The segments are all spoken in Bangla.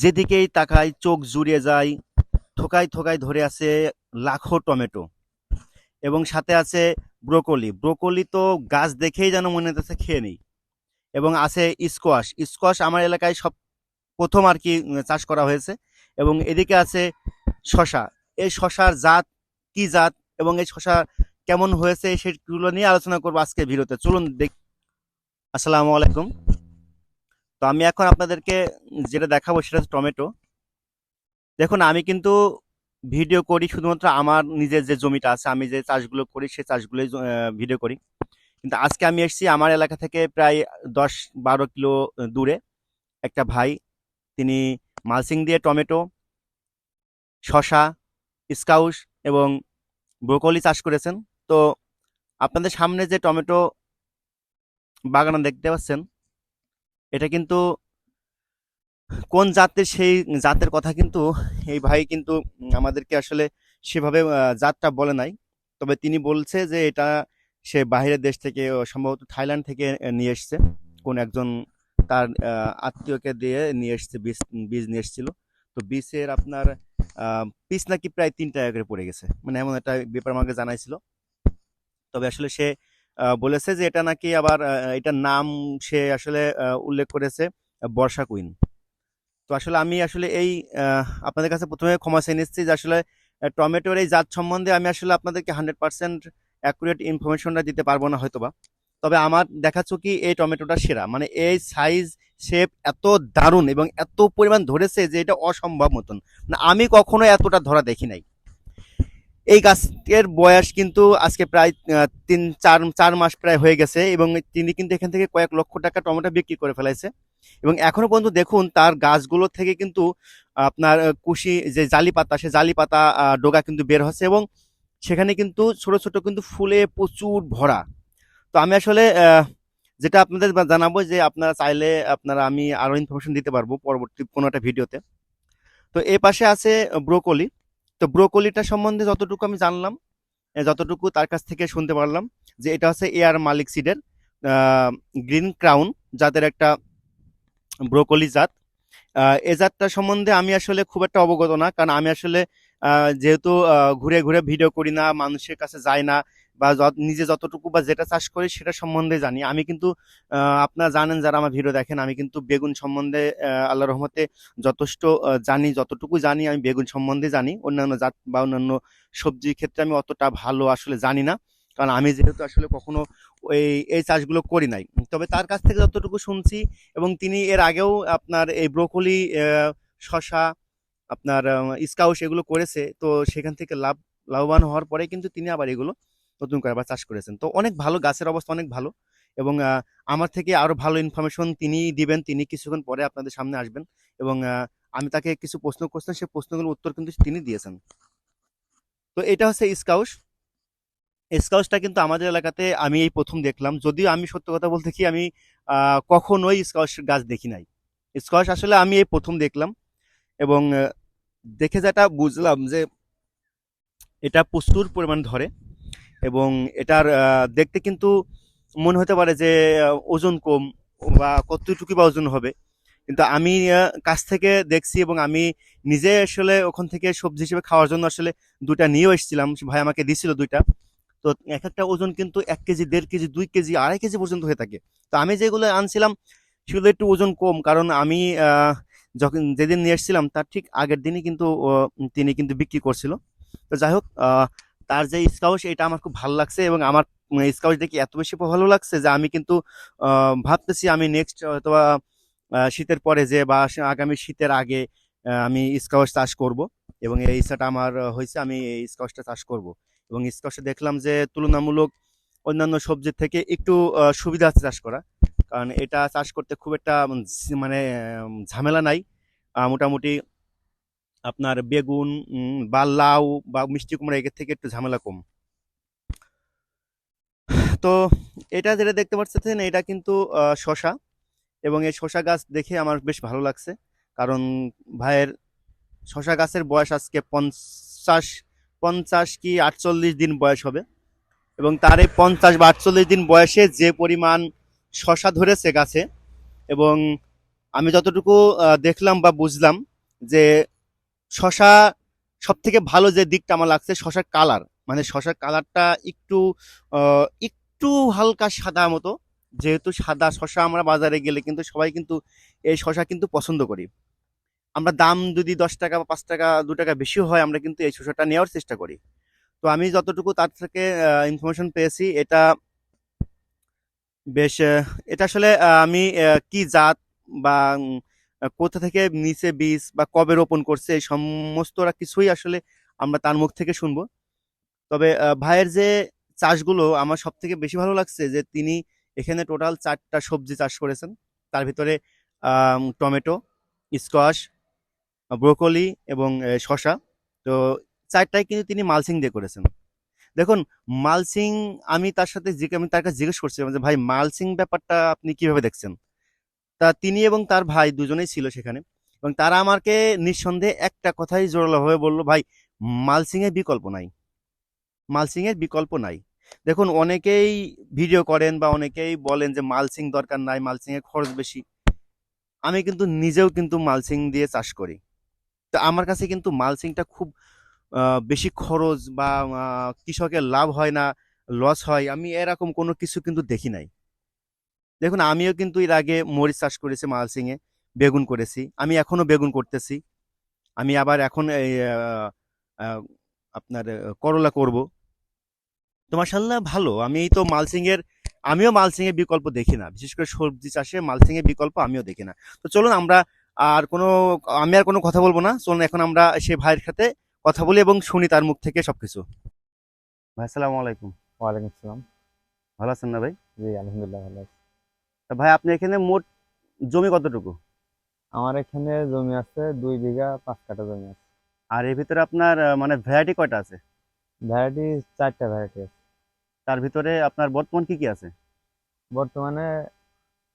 যেদিকেই তাকাই, চোখ জুড়িয়ে যায় থোকায় থোকায় ধরে আছে লাখো টমেটো। এবং সাথে আছে ব্রোকলি। ব্রোকলি তো গাছ দেখেই যেন মনে হতেছে খেয়ে নেই। এবং আছে স্কোয়াশ। স্কোয়াশ আমার এলাকায় সব প্রথম আর কি চাষ করা হয়েছে। এবং এদিকে আছে শশা। এই শশার জাত কি জাত এবং এই শশা কেমন হয়েছে সেগুলো নিয়ে আলোচনা করব আজকে ভিডিওতে। চলুন দেখ আসসালামু আলাইকুম। তো আমি এখন আপনাদেরকে যেটা দেখাবো সেটা হচ্ছে টমেটো। দেখুন, আমি কিন্তু ভিডিও করি শুধুমাত্র আমার নিজের যে জমিটা আছে, আমি যে চাষগুলো করি সেই চাষগুলোই ভিডিও করি। কিন্তু আজকে আমি এসেছি আমার এলাকা থেকে প্রায় দশ বারো কিলো দূরে একটা ভাই। তিনি মালসিং দিয়ে টমেটো শশা স্কাউস এবং ব্রোকলি চাষ করেছেন। তো আপনাদের সামনে যে টমেটো বাগান দেখতে পাচ্ছেন এটা কিন্তু কোন জাতের সেই জাতের কথা কিন্তু এই ভাই কিন্তু আমাদেরকে আসলে সেভাবে জাতটা বলে নাই। তবে তিনি বলছে যে এটা সে বাইরের দেশ থেকে সম্ভবত থাইল্যান্ড থেকে নিয়ে এসছে। কোন একজন তার আত্মীয়কে দিয়ে নিয়ে এসছে, বীজ বীজ নিয়ে এসেছিল। তো বীজের আপনার পিস নাকি প্রায় তিন টাকা করে পড়ে গেছে। মানে এমন একটা ব্যাপার আমাকে জানাইছিল। তবে আসলে সে বলেছে যে এটা নাকি আবার এটার নাম সে আসলে উল্লেখ করেছে, বর্ষা কুইন। তো আসলে আমি আসলে এই আপনাদের কাছে প্রথমে ক্ষমা চেয়ে নিচ্ছি যে আসলে টমেটোর এই জাত সম্বন্ধে আমি আসলে আপনাদেরকে হান্ড্রেড পার্সেন্ট অ্যাকুরেট ইনফরমেশনটা দিতে পারব না হয়তো বা তবে আমার দেখাচ্ছ কি এই টমেটোটা সেরা। মানে এই সাইজ, শেপ এত দারুণ এবং এত পরিমাণ ধরেছে যে এটা অসম্ভব মতন। আমি কখনো এতটা ধরা দেখি নাই। এই গাছের বয়স কিন্তু আজকে প্রায় তিন, চার চার মাস প্রায় হয়ে গেছে এবং তিনি কিন্তু এখান থেকে কয়েক লক্ষ টাকা টমেটো বিক্রি করে ফেলাইছে। এবং এখনও পর্যন্ত দেখুন তার গাছগুলো থেকে কিন্তু আপনার কুশি, যে জালি পাতা সে জালি পাতা ডোগা কিন্তু বের হচ্ছে এবং সেখানে কিন্তু ছোট ছোট কিন্তু ফুলে প্রচুর ভরা। তো আমি আসলে যেটা আপনাদের জানাব যে আপনারা চাইলে আপনারা আমি আরও ইনফরমেশন দিতে পারব পরবর্তী কোনো একটা ভিডিওতে। তো এই পাশে আছে ব্রোকলি। তো ব্রোকলিটা সম্বন্ধে যতটুকু আমি জানলাম যতটুকু তার কাছ থেকে শুনতে পারলাম যে এটা হচ্ছে এয়ার মালিক সিডের গ্রিন ক্রাউন জাতের একটা ব্রোকলি জাত। এ জাতটা সম্বন্ধে আমি আসলে খুব একটা অবগত না, কারণ আমি আসলে যেহেতু ঘুরে ঘুরে ভিডিও করি না, মানুষের কাছে যাই না বা নিজে যতটুকু বা যেটা চাষ করি সেটা সম্বন্ধে জানি। আমি কিন্তু আপনারা জানেন যারা আমার ভিডিও দেখেন, আমি কিন্তু বেগুন সম্বন্ধে আল্লাহ রহমতে যথেষ্ট জানি, যতটুকু জানি আমি বেগুন সম্বন্ধে জানি। অন্যান্য জাত বা অন্যান্য সবজির ক্ষেত্রে আমি অতটা ভালো আসলে জানি না। কারণ আমি যেহেতু আসলে কখনো এই এই চাষগুলো করি নাই। তবে তার কাছ থেকে যতটুকু শুনছি এবং তিনি এর আগেও আপনার এই ব্রোকলি শশা আপনার স্কাউস এগুলো করেছে, তো সেখান থেকে লাভ, লাভবান হওয়ার পরে কিন্তু তিনি আবার এগুলো নতুন করে আবার চাষ করেছেন। তো অনেক ভালো, গাছের অবস্থা অনেক ভালো এবং আমার থেকে আরও ভালো ইনফরমেশন তিনি দিবেন, তিনি কিছুক্ষণ পরে আপনাদের সামনে আসবেন এবং আমি তাকে কিছু প্রশ্ন করছেন সেই প্রশ্নগুলোর উত্তর কিন্তু তিনি দিয়েছেন। তো এটা হচ্ছে স্কাউস স্কাউসটা কিন্তু আমাদের এলাকাতে আমি এই প্রথম দেখলাম। যদিও আমি সত্য কথা বলতে কি, আমি কখনোই স্কাউস গাছ দেখি নাই। স্কোয়াশ আসলে আমি এই প্রথম দেখলাম এবং দেখে যেটা বুঝলাম যে এটা প্রচুর পরিমাণ ধরে। এবং এটার দেখতে কিন্তু মনে হতে পারে যে ওজন কম বা কতটুকু বা ওজন হবে। কিন্তু আমি কাছ থেকে দেখছি এবং আমি নিজে আসলে ওখান থেকে সবজি হিসেবে খাওয়ার জন্য আসলে দুইটা নিয়েও এসেছিলাম। ভাই আমাকে দিছিল দুইটা। তো এক একটা ওজন কিন্তু এক কেজি, দেড় কেজি, দুই কেজি, আড়াই কেজি পর্যন্ত হয়ে থাকে। তো আমি যেগুলো আনছিলাম, সেগুলো একটু ওজন কম। কারণ আমি যখন যেদিন নিয়ে এসেছিলাম, তার ঠিক আগের দিনই কিন্তু তিনি কিন্তু বিক্রি করছিল। তো যাই হোক তার যে স্কাউস এটা আমার খুব ভালো লাগছে এবং আমার স্কাউস দেখে এত বেশি ভালো লাগছে যে আমি কিন্তু ভাবতেছি আমি নেক্সট অথবা শীতের পরে যে বা আগামী শীতের আগে আমি স্কাউস চাষ করব এবং এই ইচ্ছাটা আমার হয়েছে আমি এই স্কাউসটা চাষ করব। এবং স্কাউসে দেখলাম যে তুলনামূলক অন্যান্য সবজির থেকে একটু সুবিধা আছে চাষ করা। কারণ এটা চাষ করতে খুব একটা মানে ঝামেলা নাই। মোটামুটি আপনার বেগুন বা লাউ, বা মিষ্টি কুমড়া এর থেকে একটু ঝামেলা কম। তো এটা যেটা দেখতে পাচ্ছেন এটা কিন্তু শশা এবং এই শশা গাছ দেখে আমার বেশ ভালো লাগছে। কারণ ভাইয়ের শশা গাছের বয়স আজকে পঞ্চাশ পঞ্চাশ কি আটচল্লিশ দিন বয়স হবে। এবং তার এই পঞ্চাশ বা আটচল্লিশ দিন বয়সে যে পরিমাণ শশা ধরেছে গাছে, এবং আমি যতটুকু দেখলাম বা বুঝলাম যে শশা সব থেকে ভালো যে দিকটা আমার লাগছে, শশার কালার। মানে শশার কালারটা একটু একটু হালকা সাদা মতো। যেহেতু সাদা শশা আমরা বাজারে গেলে কিন্তু সবাই কিন্তু এই শশা কিন্তু পছন্দ করি। আমরা দাম যদি দশ টাকা বা পাঁচ টাকা, দু টাকা বেশি হয়, আমরা কিন্তু এই শসাটা নেওয়ার চেষ্টা করি। তো আমি যতটুকু তার থেকে ইনফরমেশন পেয়েছি, এটা বেশ এটা আসলে আমি কি জাত বা কোথা থেকে নিচে বীজ বা কবে রোপণ করছে, এই সমস্তরা কিছুই আসলে আমরা তার মুখ থেকে শুনব। তবে ভাইয়ের যে চাষগুলো, আমার সব থেকে বেশি ভালো লাগছে যে তিনি এখানে টোটাল চারটা সবজি চাষ করেছেন। তার ভিতরে টমেটো, স্কোয়াশ, ব্রোকলি এবং শসা। তো চারটাই কিন্তু তিনি মালসিং দিয়ে করেছেন। দেখুন, মালচিং আমি তার সাথে আমি তার কাছে জিজ্ঞেস করছিলাম যে, ভাই মালসিং ব্যাপারটা আপনি কীভাবে দেখছেন? তা তিনি এবং তার ভাই দুজনেই ছিল সেখানে। এবং তারা আমাকে নিঃসন্দেহে একটা কথাই জোরালোভাবে বলল, ভাই মালচিং এর বিকল্প নাই। মালচিং এর বিকল্প নাই। দেখুন, অনেকেই ভিডিও করেন বা অনেকেই বলেন যে মালচিং দরকার নাই মালচিং এর খরচ বেশি। আমি কিন্তু নিজেও কিন্তু মালসিং দিয়ে চাষ করি। তো আমার কাছে কিন্তু মালচিংটা খুব বেশি খরচ বা কৃষকের লাভ হয় না লস হয়। আমি এরকম কোনো কিছু কিন্তু দেখি নাই। দেখুন আমিও কিন্তু এর আগে মরিচ চাষ করেছি মালচিং এ বেগুন করেছি। আমি এখনও বেগুন করতেছি। আমি আবার এখন আপনার করলা করব। তো মাশাল্লাহ ভালো। আমি তো মালচিং এর আমিও মালচিং এর বিকল্প দেখি না। বিশেষ করে সবজি চাষে মালচিং এর বিকল্প আমিও দেখি না। তো চলুন আমরা আর কোনো আমি আর কোনো কথা বলব না। চলুন এখন আমরা সে ভাইয়ের সাথে কথা বলি এবং শুনি তার মুখ থেকে সবকিছু। ভাই আসসালামু আলাইকুম। ওয়ালাইকুম আসসালাম। ভালো আছেন না ভাই? জি আলহামদুলিল্লাহ ভালো আছি। তা ভাই আপনি এখানে মোট জমি কতটুকু? আমার এখানে জমি আছে দুই বিঘা পাঁচ কাঠা জমি আছে। আর এর ভিতরে আপনার মানে ভ্যারাইটি কয়টা আছে? ভ্যারাইটি চারটা ভ্যারাইটি আছে। তার ভিতরে আপনার বর্তমান কি কি আছে? বর্তমানে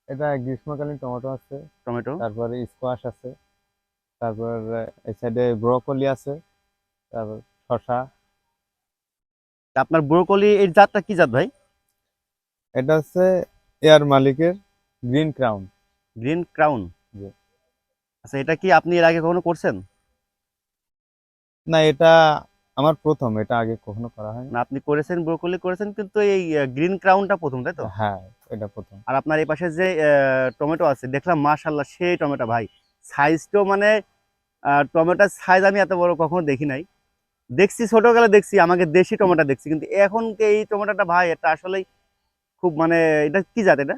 এটা গ্রীষ্মকালীন টমেটো আছে। টমেটো। তারপরে স্কোয়াশ আছে। তারপর এই সাইডে ব্রোকলি আছে। তারপর শসা। আপনার ব্রোকলি এর জাতটা কি জাত ভাই? এটা হচ্ছে এয়ার মালিকের। Green crown green crown ji. আচ্ছা এটা কি আপনি এর আগে কখনো করছেন? না এটা আমার প্রথম এটা আগে কখনো করা হয়নি। না আপনি করেছেন ব্রোকলি করেছেন কিন্তু এই গ্রিন ক্রাউনটা প্রথম তাই তো? হ্যাঁ এটা প্রথম। আর আপনার এই পাশে যে টমেটো আছে দেখলাম মাশাল্লাহ সেই টমেটো ভাই। সাইজটাও মানে টমেটোর সাইজ আমি এত বড় কখনো দেখি নাই। দেখছি ছোটবেলা দেখছি আমাকে দেশি টমেটো দেখছি কিন্তু এখন এই টমেটোটা ভাই এটা আসলেই খুব মানে এটা কি জাত এটা?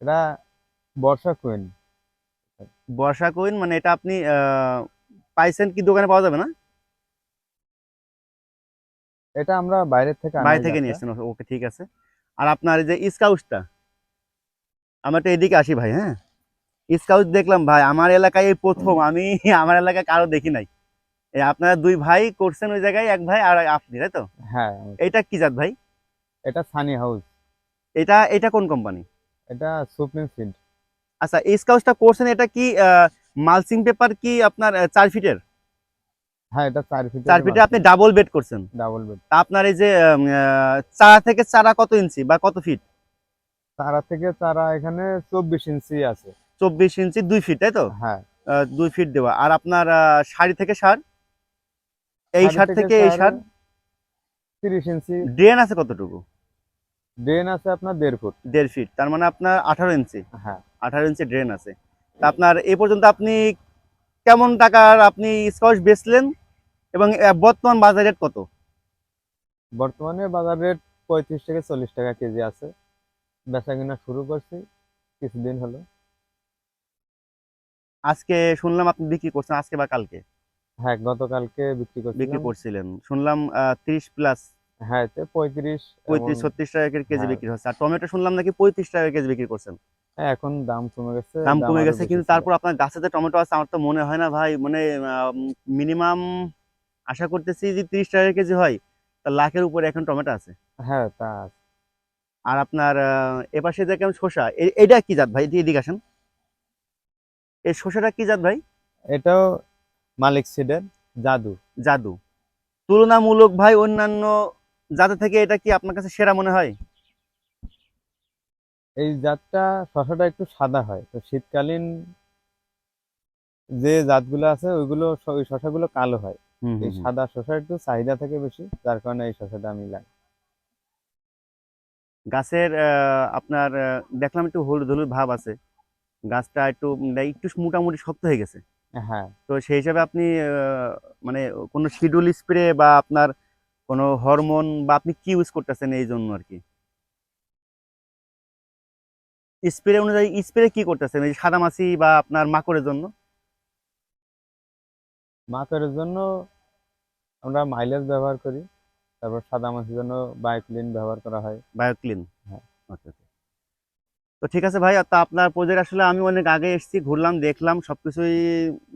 এটা বর্ষা কুইন বর্ষা কুইন মানে এটা আপনি পাইছেন কি দোকানে পাওয়া যাবে না? এটা আমরা বাইরের থেকে বাইরে থেকে নিয়ে এসেছেন ওকে ঠিক আছে। আর আপনার এই যে স্কাউটটা আমরা তো এদিকে আসি ভাই হ্যাঁ? স্কাউট দেখলাম ভাই আমার এলাকায় এই প্রথম আমি আমার এলাকায় কারও দেখি নাই। আপনারা দুই ভাই করছেন ওই জায়গায় এক ভাই আর আপনি তাই তো? হ্যাঁ এটা কি জাত ভাই? এটা সানি হাউস এটা এটা কোন কোম্পানি এটা সুপ্রিম সিড আচ্ছা এই স্কাউটটা করছেন এটা কি মালচিং পেপার কি আপনার চার ফিটের? হ্যাঁ এটা চার ফিট চার ফিটে আপনি ডাবল বেড করছেন। ডাবল বেড তা আপনার এই যে চারা থেকে চারা কত ইঞ্চি বা কত ফিট? চারা থেকে চারা এখানে চব্বিশ ইঞ্চি আছে। চব্বিশ ইঞ্চি দুই ফিট তাই তো? হ্যাঁ। দুই ফিট দেওয়া। আর আপনার শাড়ি থেকে সার? এই সার থেকে এই সার? তিরিশ ইঞ্চি। ড্রেন আছে কতটুকু? ড্রেন আছে আপনার দেড় ফুট দেড় ফিট তার মানে আপনার আঠারো ইঞ্চি হ্যাঁ। আঠারো ইঞ্চি ড্রেন আছে। তা আপনার এ পর্যন্ত আপনি কেমন টাকার আপনি স্কচ বেচলেন? এবং বর্তমান বাজার রেট কত? বর্তমানে বাজার রেট পঁয়ত্রিশ থেকে চল্লিশ টাকা কেজি আছে। বেচা কিনা শুরু করছি কিছুদিন হলো। আজকে শুনলাম আপনি বিক্রি করছেন আজকে বা কালকে? হ্যাঁ গতকালকে বিক্রি বিক্রি করছিলেন। শুনলাম তিরিশ প্লাস হ্যাঁ পঁয়ত্রিশ পঁয়ত্রিশ ছত্রিশ টাকা কেজি হ্যাঁ। বিক্রি হচ্ছে। আর টমেটো শুনলাম নাকি পঁয়ত্রিশ টাকা কেজি বিক্রি করছেন? হ্যাঁ, এখন দাম কমে গেছে দাম কমে গেছে কিন্তু তারপর আপনার গাছে যে টমেটো আছে আমার তো মনে হয় না ভাই মানে মিনিমাম আশা করতেছি যে তিরিশ টাকা কেজি হয়। তা লাখের উপরে এখন টমেটো আছে। হ্যাঁ তা আর আপনার এপাশে দেখলাম শসা। এটা কি জাত ভাই? এদিকে এদিকে আসেন। এই শসাটা কি জাত ভাই? এটাও মালিক সিডের জাদু। জাদু। তুলনামূলক ভাই অন্যান্য জাতের থেকে এটা কি আপনার কাছে সেরা মনে হয়? এই জাতটা শসাটা একটু সাদা হয়। তো শীতকালীন যে জাতগুলো আছে ওইগুলো ওই শশাগুলো কালো হয়। এই। সাদা শশা একটু চাহিদা থাকে বেশি যার কারণে এই শশাটা আমি লাগাই। গাছের আহ, আপনার দেখলাম একটু হলুদ হলুদ ভাব আছে। গাছটা একটু একটু মোটামুটি শক্ত হয়ে গেছে। হ্যাঁ। তো সেই হিসাবে আপনি আহ, মানে কোনো শিডিউল স্প্রে বা আপনার কোনো হরমোন বা আপনি কি ইউজ করতেছেন এই জন্য আর কি স্প্রে অনুযায়ী স্প্রে কি করতেছেন? এই সাদামাছি বা আপনার মাকড়ের জন্য? মাকড়ের জন্য আমরা মাইলেজ ব্যবহার করি। তারপর সাদা মাছের জন্য বায়োক্লিন ব্যবহার করা হয়। বায়োক্লিন হ্যাঁ। আচ্ছা। তো ঠিক আছে ভাই তা আপনার প্রজেক্ট আসলে আমি অনেক আগে এসেছি ঘুরলাম দেখলাম সবকিছুই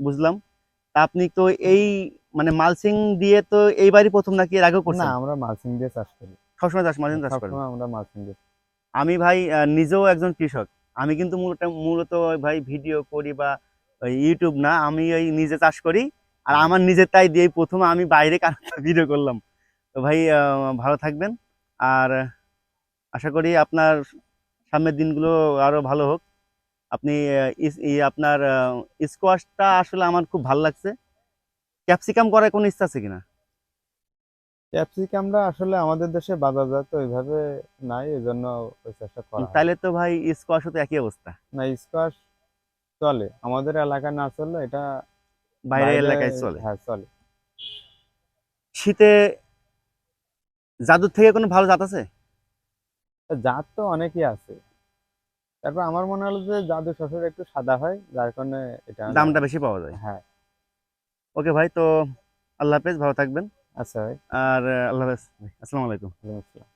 বুঝলাম। আপনি তো এই মানে মালসিং দিয়ে তো এইবারই প্রথম নাকি এর আগেও না আমরা মালচিং দিয়ে চাষ করি। সবসময় চাষ মালসিং চাষ সবসময় আমরা মালচিং দিয়ে আমি ভাই নিজেও একজন কৃষক। আমি কিন্তু মূলত মূলত ভাই ভিডিও করি বা ইউটিউব না আমি ওই নিজে চাষ করি। আর আমার নিজের তাই দিয়ে প্রথম আমি বাইরে কারও ভিডিও করলাম। তো ভাই আহ, ভালো থাকবেন। আর আশা করি আপনার সামনের দিনগুলো আরও ভালো হোক। আপনি আপনার স্কোয়াশটা আসলে আমার খুব ভালো লাগছে। ক্যাপসিকাম করার কোনো ইচ্ছা আছে কিনা? ক্যাপসিকামটা আসলে আমাদের দেশে বাজারজাত ওইভাবে নাই এই জন্য ওই চাষটা করা তাহলে তো ভাই স্কোয়াশও তো একই অবস্থা। না স্কোয়াশ চলে। আমাদের এলাকায় না চললে এটা বাইরের এলাকায় চলে। হ্যাঁ চলে। শীতে জাদুর থেকে কোনো ভালো জাত আছে? জাত তো অনেকই আছে। তারপর আমার মনে হলো যে জাদু শশাটা একটু সাদা হয় যার কারণে এটা দামটা বেশি পাওয়া যায়। হ্যাঁ। ওকে ভাই তো আল্লাহ হাফেজ ভালো থাকবেন। আচ্ছা ভাই। আর আল্লাহ হাফেজ আসসালামু আলাইকুম। আসসালাম।